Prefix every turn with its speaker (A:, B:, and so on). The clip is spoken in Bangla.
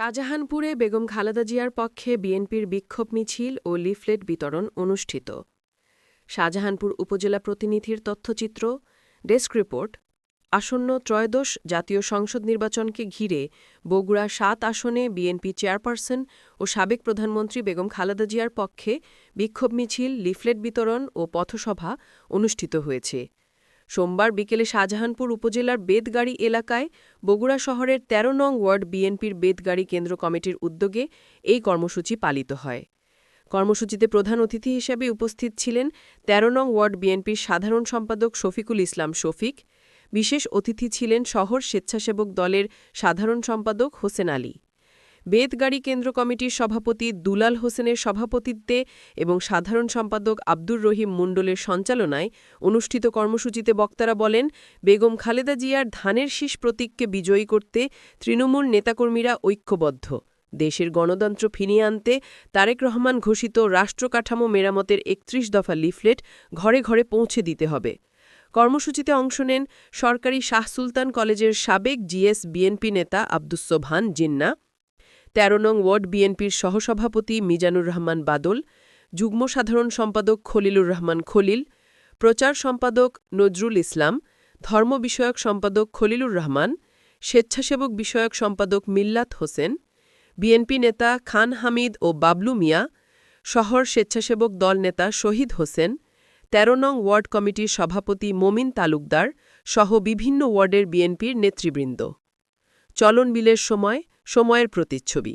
A: শাহজাহানপুরে বেগম খালেদা জিয়ার পক্ষে বিএনপির বিক্ষোভ মিছিল ও লিফলেট বিতরণ অনুষ্ঠিত। শাহজাহানপুর উপজেলা প্রতিনিধির তথ্যচিত্র, ডেস্ক রিপোর্ট। আসন্ন ত্রয়োদশ জাতীয় সংসদ নির্বাচনকে ঘিরে বগুড়া সাত আসনে বিএনপি চেয়ারপারসন ও সাবেক প্রধানমন্ত্রী বেগম খালেদা জিয়ার পক্ষে বিক্ষোভ মিছিল, লিফলেট বিতরণ ও পথসভা অনুষ্ঠিত হয়েছে। সোমবার বিকেলে শাহজাহানপুর উপজেলার বেদগাড়ি এলাকায় বগুড়া শহরের ১৩ নং ওয়ার্ড বিএনপির বেদগাড়ি কেন্দ্র কমিটির উদ্যোগে এই কর্মসূচি পালিত হয়। কর্মসূচিতে প্রধান অতিথি হিসেবে উপস্থিত ছিলেন ১৩ নং ওয়ার্ড বিএনপির সাধারণ সম্পাদক শফিকুল ইসলাম শফিক, বিশেষ অতিথি ছিলেন শহর স্বেচ্ছাসেবক দলের সাধারণ সম্পাদক হোসেন আলী। বেদগাড়ি কেন্দ্র কমিটির সভাপতি দুলাল হোসেনের সভাপতিত্বে এবং সাধারণ সম্পাদক আব্দুর রহিম মুন্ডলের সঞ্চালনায় অনুষ্ঠিত কর্মসূচিতে বক্তারা বলেন, বেগম খালেদা জিয়ার ধানের শীষ প্রতীককে বিজয়ী করতে তৃণমূল নেতাকর্মীরা ঐক্যবদ্ধ। দেশের গণতন্ত্র ফিরিয়ে আনতে তারেক রহমান ঘোষিত রাষ্ট্রকাঠামো মেরামতের একত্রিশ দফা লিফলেট ঘরে ঘরে পৌঁছে দিতে হবে। কর্মসূচিতে অংশ নেন সরকারি শাহ সুলতান কলেজের সাবেক জিএস বিএনপি নেতা আব্দুস সোবহান জিন্না। ১৩ নং ওয়ার্ড বিএনপির সহসভাপতি মিজানুর রহমান বাদল, যুগ্ম সাধারণ সম্পাদক খলিলুর রহমান খলিল, প্রচার সম্পাদক নজরুল ইসলাম, ধর্ম বিষয়ক সম্পাদক খলিলুর রহমান, স্বেচ্ছাসেবক বিষয়ক সম্পাদক মিল্লাত হোসেন, বিএনপি নেতা খান হামিদ ও বাবলু মিয়া, শহর স্বেচ্ছাসেবক দল নেতা শহীদ হোসেন ১৩ নং ওয়ার্ড কমিটির সভাপতি মোমিন তালুকদার সহ বিভিন্ন ওয়ার্ডের বিএনপির নেতৃবৃন্দ। চলন বিলের সময় সময়ের প্রতিচ্ছবি।